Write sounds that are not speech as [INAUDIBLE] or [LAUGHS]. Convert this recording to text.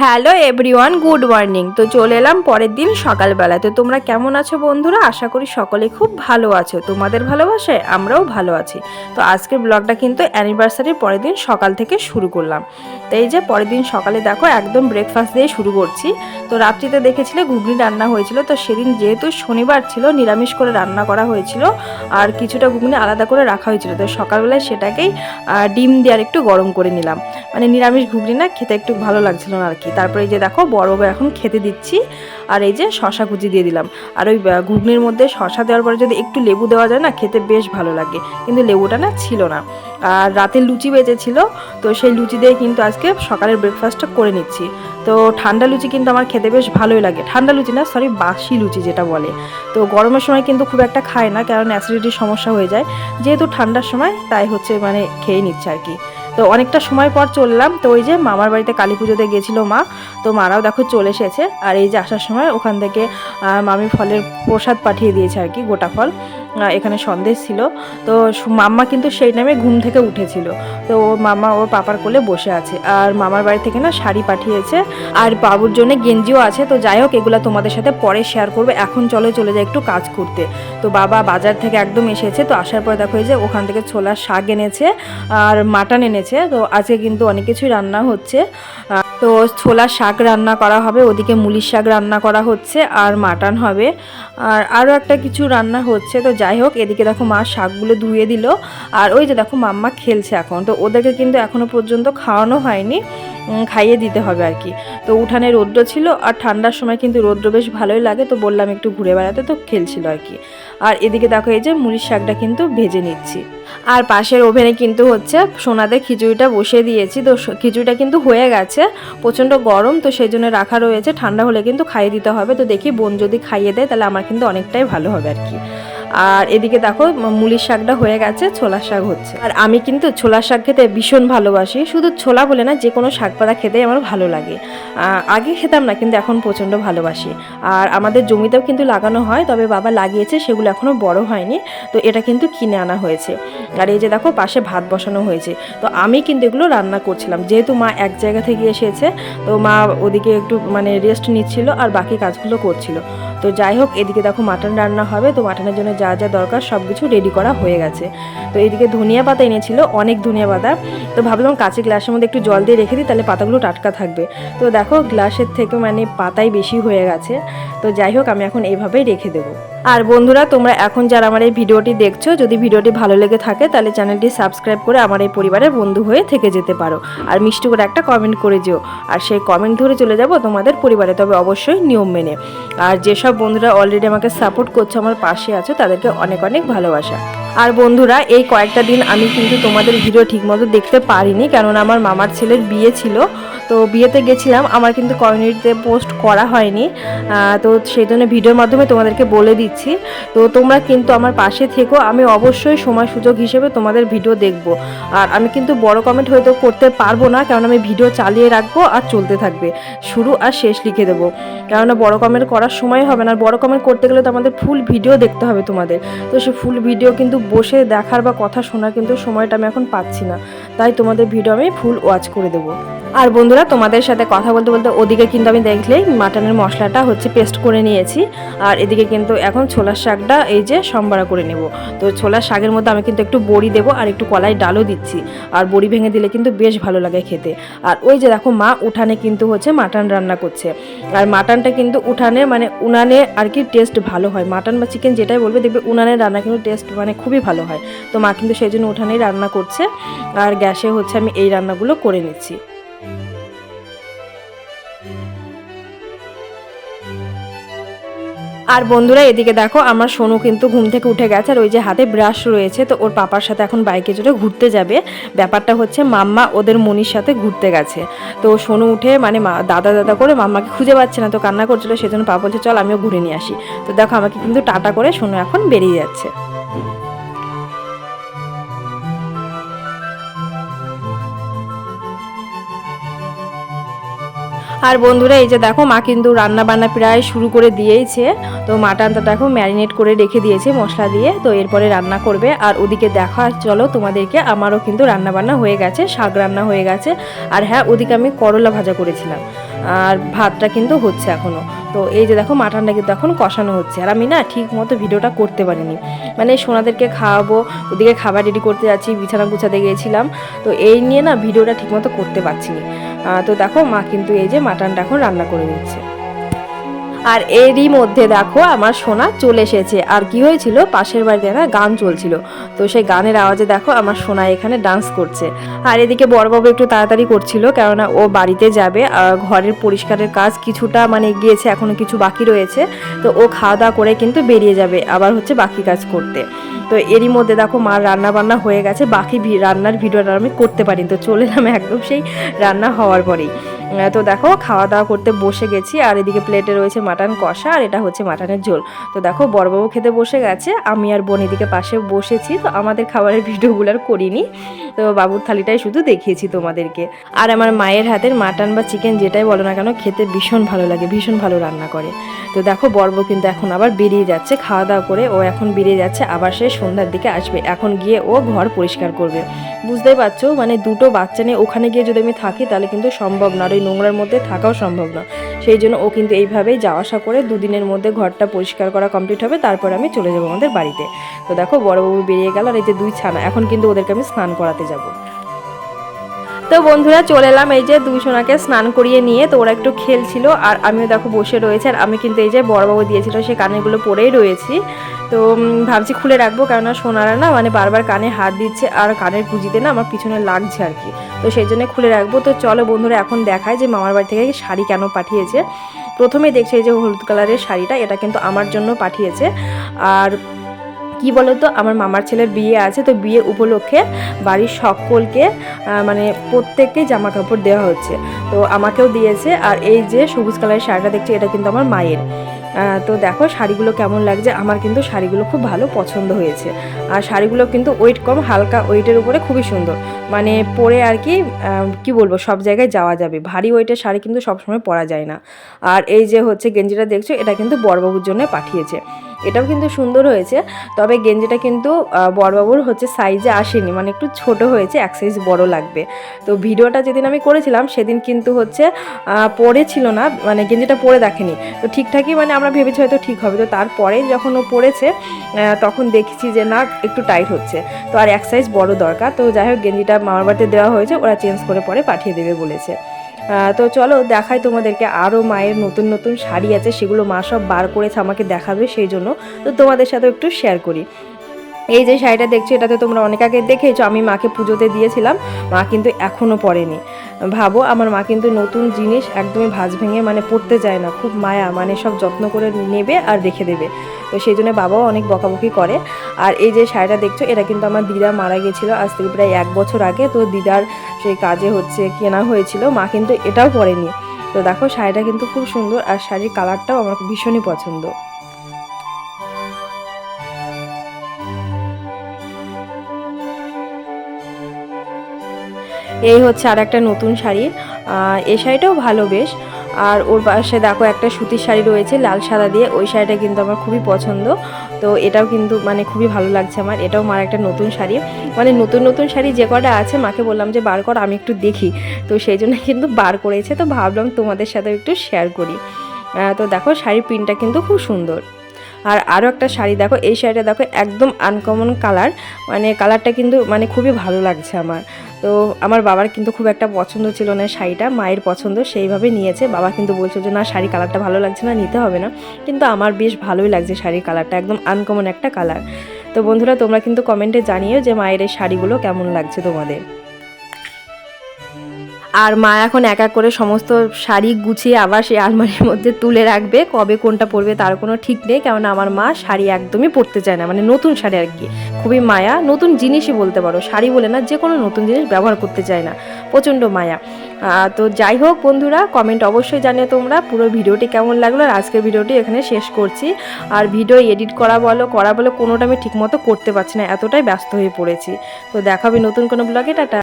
Hello everyone, good morning. তো চলে এলাম পরের দিন সকালবেলা তো তোমরা কেমন আছো বন্ধুরা? আশা করি সকলে খুব ভালো আছো। তোমাদের ভালোবাসায় আমরাও ভালো আছি। তো আজকের ব্লগটা কিন্তু অ্যানিভার্সারির পরের দিন সকাল থেকে শুরু করলাম। তো এই যে পরের দিন সকালে দেখো একদম ব্রেকফাস্ট দিয়ে শুরু করছি। তো রাত্রিতে দেখেছিলে ঘুগনি রান্না হয়েছিল। তো সেদিন যেহেতু শনিবার ছিল, নিরামিষ করে রান্না করা হয়েছিল আর কিছুটা ঘুগনি আলাদা করে রাখা হয়েছিল। তো সকালবেলায় সেটাকেই ডিম দিয়ে আর একটু গরম করে নিলাম। মানে নিরামিষ ঘুগনি না, খেতে একটু ভালো লাগছিল না আর কি। তারপরে এই যে দেখো বড় এখন খেতে দিচ্ছি আর এই যে শশা কুচি দিয়ে দিলাম। আর ওই ঘুগনির মধ্যে শশা দেওয়ার পরে যদি একটু লেবু দেওয়া যায় না, খেতে বেশ ভালো লাগে। কিন্তু লেবুটা না ছিল না। আর রাতে লুচি বেজেছিল, তো সেই লুচি দিয়ে কিন্তু আজকে সকালের ব্রেকফাস্টটা করে নিচ্ছি। তো ঠান্ডা লুচি কিন্তু আমার খেতে বেশ ভালোই লাগে। ঠান্ডা লুচি না সরি বাসি লুচি যেটা বলে। তো গরমের সময় কিন্তু খুব একটা খায় না, কারণ অ্যাসিডিটির সমস্যা হয়ে যায়। যেহেতু ঠান্ডার সময়, তাই হচ্ছে মানে খেয়ে নিচ্ছে আর কি। তো অনেকটা সময় পর চললাম, তো ওই যে মামার বাড়িতে কালী পুজোতে গেছিল মা, তো মারাও দেখো চলে এসেছে। আর এই যে আসার সময় ওখান থেকে মামি ফলের প্রসাদ পাঠিয়ে দিয়েছে আর কি, গোটা ফল। এখানে সন্দেশ ছিল। তো মাম্মা কিন্তু সেই নামে ঘুম থেকে উঠেছিল। তো ও মামা ওর পাপার কোলে বসে আছে। আর মামার বাড়ি থেকে না শাড়ি পাঠিয়েছে। আর বাবুর জন্য গেঞ্জিও আছে। তো যাই হোক, এগুলো তোমাদের সাথে পরে শেয়ার করবে। এখন চলে চলে যায় একটু কাজ করতে। তো বাবা বাজার থেকে একদম এসেছে। তো আসার পর দেখো যে ওখান থেকে ছোলার শাক এনেছে। আর মাটন এনেছে। তো আজকে কিন্তু অনেক কিছুই রান্না হচ্ছে। তো ছোলার শাক রান্না করা হবে, ওদিকে মুলির শাক রান্না করা হচ্ছে আর মাটন হবে। আর আরও একটা কিছু রান্না হচ্ছে, তো যাই হোক, এদিকে দেখো মা শাকগুলো ধুয়ে দিল। আর ওই যে দেখো মাম্মা খেলছে এখন, তো ওদেরকে কিন্তু এখনও পর্যন্ত খাওয়ানো হয়নি। খাইয়ে দিতে হবে আর কি। তো উঠানে রৌদ্র ছিল আর ঠান্ডার সময় কিন্তু রৌদ্র বেশ ভালোই লাগে, তো বললাম একটু ঘুরে বেড়াতে, তো খেলছিল আর কি। আর এদিকে দেখো এই যে মুড়ির শাকটা কিন্তু ভেজে নিচ্ছি। আর পাশের ওভেনে কিন্তু হচ্ছে সোনাদের খিচুড়িটা বসিয়ে দিয়েছি, তো খিচুড়িটা কিন্তু হয়ে গেছে, প্রচণ্ড গরম, তো সেই জন্য রাখা রয়েছে। ঠান্ডা হলে কিন্তু খাইয়ে দিতে হবে, তো দেখি বোন যদি খাইয়ে দেয় তাহলে আমার কিন্তু অনেকটাই ভালো হবে আর কি। আর এদিকে দেখো, মুলির শাকটা হয়ে গেছে, ছোলার শাক হচ্ছে। আর আমি কিন্তু ছোলার শাক খেতে ভীষণ ভালোবাসি। শুধু ছোলা বলে না, যে কোনো শাক পাতা খেতেই আমার ভালো লাগে। আগে খেতাম না, কিন্তু এখন প্রচণ্ড ভালোবাসি। আর আমাদের জমিতেও কিন্তু লাগানো হয়, তবে বাবা লাগিয়েছে, সেগুলো এখনও বড় হয়নি। তো এটা কিন্তু কিনে আনা হয়েছে। আর এই যে দেখো, পাশে ভাত বসানো হয়েছে। তো আমি কিন্তু এগুলো রান্না করছিলাম। যেহেতু মা এক জায়গা থেকে এসেছে, তো মা ওদিকে একটু মানে রেস্ট নিচ্ছিল, আর বাকি কাজগুলো করছিল। তো যাই হোক, এদিকে দেখো মাটন রান্না হবে, তো মাটনের জন্য যা যা দরকার সব কিছু রেডি করা হয়ে গেছে। তো এদিকে ধনিয়া পাতা এনেছিল, অনেক ধনিয়া পাতা। তো ভাবলাম কাঁচের গ্লাসের মধ্যে একটু জল দিয়ে রেখে দিই, তাহলে পাতাগুলো টাটকা থাকবে। তো দেখো, গ্লাসের থেকে মানে পাতাই বেশি হয়ে গেছে। তো যাই হোক, আমি এখন এইভাবেই রেখে দেবো। আর বন্ধুরা, তোমরা এখন যারা আমার এই ভিডিওটি দেখছ, যদি ভিডিওটি ভালো লেগে থাকে, তাহলে চ্যানেলটি সাবস্ক্রাইব করে আমার এই পরিবারের বন্ধু হয়ে থেকে যেতে পারো। আর মিষ্টি করে একটা কমেন্ট করে যেও। আর সেই কমেন্ট ধরে চলে যাব তোমাদের পরিবারে, তবে অবশ্যই নিয়ম মেনে। আর যেসব বন্ধুরা অলরেডি আমাকে সাপোর্ট করছ, আমার পাশে আছো, তাদেরকে অনেক অনেক ভালোবাসা। আর বন্ধুরা, এই কয়েকটা দিন আমি কিন্তু তোমাদের ভিডিও ঠিকমতো দেখতে পারিনি, কেননা আমার মামার ছেলের বিয়ে ছিল। তো বিয়েতে গেছিলাম, আমার কিন্তু কমিউনিটিতে পোস্ট করা হয়নি। তো সেই জন্য ভিডিওর মাধ্যমে তোমাদেরকে বলে দিচ্ছি। তো তোমরা কিন্তু আমার পাশে থেকো, আমি অবশ্যই সময় সুযোগ হিসেবে তোমাদের ভিডিও দেখব। আর আমি কিন্তু বড় কমেন্ট হয়তো করতে পারব না কারণ আমি ভিডিও চালিয়ে রাখব আর চলতে থাকবে। শুরু আর শেষ লিখে দেবো। কেননা বড় কমেন্ট করার সময় হবে না, আর বড় কমেন্ট করতে গেলে তো আমাদের ফুল ভিডিও দেখতে হবে তোমাদের। তো সে ফুল ভিডিও কিন্তু বসে দেখার বা কথা শোনার কিন্তু সময়টা আমি এখন পাচ্ছি না। তাই তোমাদের ভিডিও আমি ফুল ওয়াচ করে দেবো। আর বন্ধুরা, তোমাদের সাথে কথা বলতে বলতে ওদিকে কিন্তু আমি দেখলেই মাটনের মশলাটা হচ্ছে পেস্ট করে নিয়েছি। আর এদিকে কিন্তু এখন ছোলার শাকটা এই যে সম্বারা করে নেব। তো ছোলার শাকের মধ্যে আমি কিন্তু একটু বড়ি দেবো আর একটু কলাই ডালও দিচ্ছি। আর বড়ি ভেঙে দিলে কিন্তু বেশ ভালো লাগে খেতে। আর ওই যে দেখো মা উঠানে কিন্তু হচ্ছে মাটন রান্না করছে। আর মাটনটা কিন্তু উঠানে মানে উনানে আর কি টেস্ট ভালো হয়। মাটন বা চিকেন যেটাই বলবে দেখবে উনানের রান্না কিন্তু টেস্ট মানে খুবই ভালো হয়। তো মা কিন্তু সেই জন্য উঠানেই রান্না করছে। আর গ্যাসে হচ্ছে আমি এই রান্নাগুলো করে নিচ্ছি। আর বন্ধুরা, এদিকে দেখো, আমার সোনু কিন্তু ঘুম থেকে উঠে গেছে আর ওই যে হাতে ব্রাশ রয়েছে, তো ওর পাপার সাথে এখন বাইকে চড়ে ঘুরতে যাবে। ব্যাপারটা হচ্ছে, মাম্মা ওদের মনির সাথে ঘুরতে গেছে। তো সোনু উঠে মানে দাদা দাদা করে মাম্মাকে খুঁজে পাচ্ছে না, তো কান্না করছিল, সেজন্য পাপা বলছে, চল আমিও ঘুরে নিয়ে আসি। তো দেখো, আমাকে কিন্তু টাটা করে সোনু এখন বেরিয়ে যাচ্ছে। আর বন্ধুরা, এই যে দেখো, মা কিন্তু রান্না বান্না প্রায় শুরু করে দিয়েইছে। তো মাটনটা দেখো ম্যারিনেট করে রেখে দিয়েছে মশলা দিয়ে। তো এরপরে রান্না করবে। আর ওদিকে দেখা, চলো তোমাদেরকে, আমারও কিন্তু রান্না বান্না হয়ে গেছে, শাক রান্না হয়ে গেছে। আর হ্যাঁ ওদিকে আমি করলা ভাজা করেছিলাম। আর ভাতটা কিন্তু হচ্ছে এখনও তো এই যে দেখো মাটনটা কিন্তু এখন কষানো হচ্ছে। আর আমি না ঠিক মতো ভিডিওটা করতে পারিনি। মানে সোনাদেরকে খাওয়াবো, ওদিকে খাবার রেডি করতে যাচ্ছি, বিছানা গুছাতে গিয়েছিলাম। তো এই নিয়ে না ভিডিওটা ঠিকমতো করতে পারছি তো দেখো মা কিন্তু এই যে মাটনটা এখন রান্না করে দিচ্ছে আর এরই মধ্যে দেখো আমার সোনা চলে এসেছে। আর কি হয়েছিল? পাশের বাড়িতে না গান চলছিল। তো সেই গানের আওয়াজে দেখো আমার সোনা এখানে ডান্স করছে। আর এদিকে বড়বাবু একটু তাড়াতাড়ি করছিল, কেননা ও বাড়িতে যাবে। ঘরের পরিষ্কারের কাজ কিছুটা মানে গিয়েছে, এখনও কিছু বাকি রয়েছে। তো ও খাওয়া দাওয়া করে কিন্তু বেরিয়ে যাবে, আবার হচ্ছে বাকি কাজ করতে। তো এরই মধ্যে দেখো মার রান্না বান্না হয়ে গেছে, বাকি রান্নার ভিডিওটা আমি করতে পারিনি। তো চলে এলাম একদম সেই রান্না হওয়ার পরেই। তো দেখো খাওয়া দাওয়া করতে বসে গেছি, আর এদিকে প্লেটে রয়েছে মাটন কষা, আর এটা হচ্ছে মাটনের ঝোল। তো দেখো, বড়বাবু খেতে বসে গেছে, আমি আর বোন এদিকে পাশে বসেছি, তো আমাদের খাবারের [LAUGHS] ভিডিওগুলো আর করিনি। তো বাবুর থালিটাই শুধু দেখিয়েছি তোমাদেরকে। আর আমার মায়ের হাতের মাটন বা চিকেন যেটাই বলো না কেন, খেতে ভীষণ ভালো লাগে, ভীষণ ভালো রান্না করে। তো দেখো বর্ব কিন্তু এখন আবার বেরিয়ে যাচ্ছে খাওয়া দাওয়া করে ও এখন বেরিয়ে যাচ্ছে, আবার সে সন্ধ্যার দিকে আসবে। এখন গিয়ে ও ঘর পরিষ্কার করবে। বুঝতেই পারছ মানে দুটো বাচ্চা নিয়ে ওখানে গিয়ে যদি আমি থাকি, তাহলে কিন্তু সম্ভব না। ওই নোংরার মধ্যে থাকাও সম্ভব না। সেই জন্য ও কিন্তু এইভাবেই যাওয়া আসা করে দুদিনের মধ্যে ঘরটা পরিষ্কার করা কমপ্লিট হবে, তারপর আমি চলে যাব আমাদের বাড়িতে। তো দেখো, বড়বাবু বেরিয়ে গেল আর এই যে দুই ছানা, এখন কিন্তু ওদেরকে আমি স্নান করাতে যাব। তো বন্ধুরা চলে এলাম এই যে দুই সোনাকে স্নান করিয়ে নিয়ে, তো ওরা একটু খেলছিল আর আমিও দেখো বসে রয়েছে আর আমি কিন্তু এই যে বড়বাবু দিয়েছিল সেই কানেরগুলো পরেই রয়েছি। তো ভাবছি খুলে রাখব কেননা সোনারা না মানে বারবার কানে হাত দিচ্ছে আর কানের কুজিতে না আমার পিছনে লাগছে আর কি। তো সেই জন্য খুলে রাখব। তো চলো বন্ধুরা এখন দেখায় যে মামার বাড়ি থেকে শাড়ি কেন পাঠিয়েছে। প্রথমে দেখছে এই যে হলুদ কালারের শাড়িটা, এটা কিন্তু আমার জন্য পাঠিয়েছে। আর কি বলতো? আমার মামার ছেলের বিয়ে আছে, তো বিয়ে উপলক্ষে বাড়ির সকলকে মানে প্রত্যেককে জামা কাপড় দেওয়া হচ্ছে। তো আমাকেও দিয়েছে, আর এই যে সবুজ কালারের শাড়িটা দেখছি, এটা কিন্তু আমার মায়ের। তো দেখো শাড়িগুলো কেমন লাগছে? আমার কিন্তু শাড়িগুলো খুব ভালো পছন্দ হয়েছে। আর শাড়িগুলো কিন্তু ওয়েট কম হালকা ওয়েটের উপরে খুবই সুন্দর। মানে পরে আর কি কি বলব সব জায়গায় যাওয়া যাবে। ভারী ওয়েটের শাড়ি কিন্তু সবসময় পরা যায় না। আর এই যে হচ্ছে গেঞ্জিটা দেখছ এটা কিন্তু বড়বাবুর জন্য পাঠিয়েছে। এটাও কিন্তু সুন্দর হয়েছে তবে গেঞ্জিটা কিন্তু বড়বাবুর হচ্ছে সাইজে আসেনি। মানে একটু ছোট হয়েছে এক সাইজ বড় লাগবে। তো ভিডিওটা যেদিন আমি করেছিলাম সেদিন কিন্তু হচ্ছে আহ, পরে ছিল না। মানে গেঞ্জিটা পরে দেখেনি। তো ঠিকঠাকই মানে আমরা ভেবেছি হয়তো ঠিক হবে। তো তারপরে যখন ও পড়েছে তখন দেখছি যে না, একটু টাইট হচ্ছে। তো আর এক সাইজ বড় দরকার। তো যাই হোক, গেঞ্জিটা মামার বাড়িতে দেওয়া হয়েছে, ওরা চেঞ্জ করে পরে পাঠিয়ে দেবে বলেছে। তো চলো, দেখাই তোমাদেরকে আরও মায়ের নতুন নতুন শাড়ি আছে, সেগুলো মা সব বার করেছে, আমাকে দেখাবে সেই জন্য। তো তোমাদের সাথে একটু শেয়ার করি। এই যে শাড়িটা দেখছ এটা তো তোমরা অনেক আগে দেখেছ, আমি মাকে পুজোতে দিয়েছিলাম, মা কিন্তু এখনও পরেনি। ভাবো, আমার মা কিন্তু নতুন জিনিস একদমই ভাঁজ ভেঙে মানে পড়তে যায় না, খুব মায়া মানে সব যত্ন করে নেবে আর রেখে দেবে। তো সেই জন্য বাবাও অনেক বকাবকি করে। আর এই যে শাড়িটা দেখছ, এটা কিন্তু আমার দিদা মারা গেছিল আজ থেকে প্রায় এক বছর আগে, তো দিদার সেই কাজে হচ্ছে, কেনা হয়েছিল, মা কিন্তু এটাও পরেনি। তো দেখো, শাড়িটা কিন্তু খুব সুন্দর, আর শাড়ির কালারটাও আমার ভীষণই পছন্দ। এই হচ্ছে আর একটা নতুন শাড়ি। এই শাড়িটাও ভালো বেশ। আর ওর পাশে দেখো একটা সুতির শাড়ি রয়েছে, লাল সাদা দিয়ে। ওই শাড়িটা কিন্তু আমার খুবই পছন্দ। তো এটাও কিন্তু মানে খুবই ভালো লাগছে আমার। এটাও মার একটা নতুন শাড়ি। মানে নতুন নতুন শাড়ি যে কটা আছে, মাকে বললাম যে বার কর, আমি একটু দেখি। তো সেই জন্য কিন্তু বার করেছে। তো ভাবলাম তোমাদের সাথে একটু শেয়ার করি। তো দেখো শাড়ির প্রিন্টটা কিন্তু খুব সুন্দর। আর আরও একটা শাড়ি দেখো, এই শাড়িটা দেখো, একদম আনকমন কালার মানে কালারটা কিন্তু মানে খুবই ভালো লাগছে আমার। তো আমার বাবার কিন্তু খুব একটা পছন্দ ছিল না শাড়িটা, মায়ের পছন্দ, সেইভাবে নিয়েছে। বাবা কিন্তু বলছে যে, না, শাড়ি কালারটা ভালো লাগছে না, নিতে হবে না। কিন্তু আমার বেশ ভালোই লাগছে শাড়ির কালারটা একদম আনকমন একটা কালার তো বন্ধুরা, তোমরা কিন্তু কমেন্টে জানিও যে মায়ের এই শাড়িগুলো কেমন লাগছে তোমাদের। আর মা এখন এক এক করে সমস্ত শাড়ি গুছিয়ে আবার সেই আলমারির মধ্যে তুলে রাখবে। কবে কোনটা পরবে তার কোনো ঠিক নেই, কেননা আমার মা শাড়ি একদমই পরতে চায় না মানে নতুন শাড়ি আর কি। খুবই মায়া, নতুন জিনিসই বলতে পারো, শাড়ি বলে না, যে কোনো নতুন জিনিস ব্যবহার করতে চায় না, প্রচণ্ড মায়া। তো যাই হোক বন্ধুরা কমেন্ট অবশ্যই জানিও তোমরা, পুরো ভিডিওটি কেমন লাগল, আর আজকের ভিডিওটি এখানে শেষ করছি। আর ভিডিও এডিট করা বলো করা বলো কোনোটা আমি ঠিকমতো করতে পারছি না, এতটাই ব্যস্ত হয়ে পড়েছি। তো দেখাবে নতুন কোনো ব্লগে টাটা।